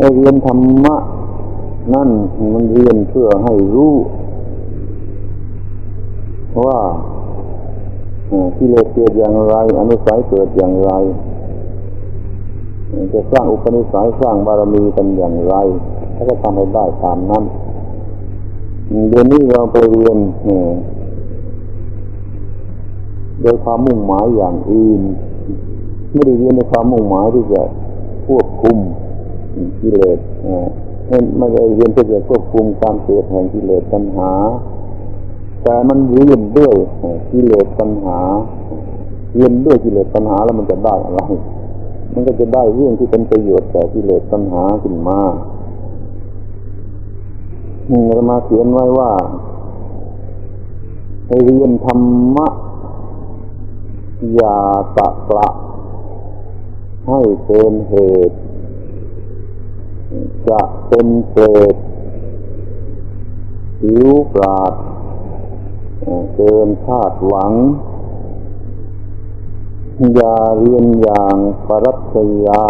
ไอเรียนธรรมะ นั่นมันเรียนเพื่อให้รู้ว่าที่เลสเกิดอย่างไร อนุสัยเกิดอย่างไร จะสร้างอุปนิสัยสร้างบารมีกันอย่างไรถ้าก็ทำให้ได้ตามนั้นเดือนนี้เราไปเรียนโดยความมุ่งหมายอย่างอื่นไม่ได้เรียนในความมุ่งหมายที่จะควบคุม กิเลสไม่ได้เรียนเพื่อควบคุมการเกิดแห่งกิเลสปัญหา แต่มันเรียนด้วยกิเลสปัญหาเรียนด้วยกิเลสปัญหาแล้วมันจะได้อะไรมันก็จะได้เรื่องที่เป็นประโยชน์แก่กิเลสปัญหาขึ้นมานี่เรามาเขียนไว้ว่าให้เรียนธรรมะอย่าตะกละให้เป็นเหตุ จะเป็นเศษหิวปราดเกินคาดหวัง อย่าเรียนอย่างปรัชญา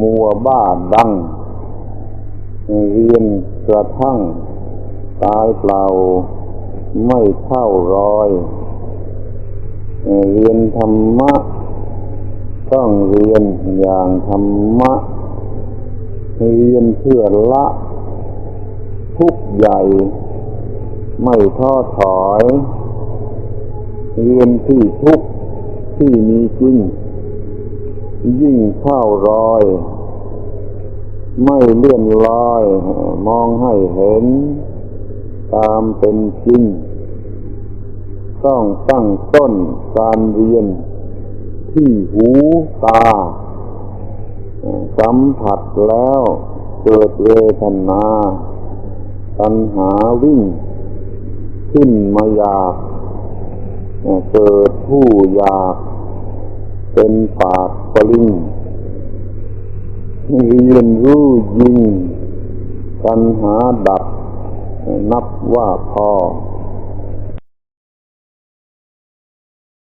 มัวบ้าดัง เรียนกระทั่ง ตายเปล่า ไม่เท่ารอย เรียนธรรมะ ต้องเรียนอย่างธรรมะ เรียนเพื่อละ ทุกใหญ่ ไม่ท้อถอยเรียนที่ทุกที่มีจริง ยิ่งเข้ารอย ไม่เลื่อนลอย มองให้เห็น ตามเป็นจริง ต้องตั้งต้นการเรียนที่หูตา สัมผัสแล้วเกิดเวทนาตัณหาวิ่ง ขึ้นมาอยากเกิดผู้อยาก เป็นปากปลิงเรียนรู้ยิงตัณหาดับนับว่าพอ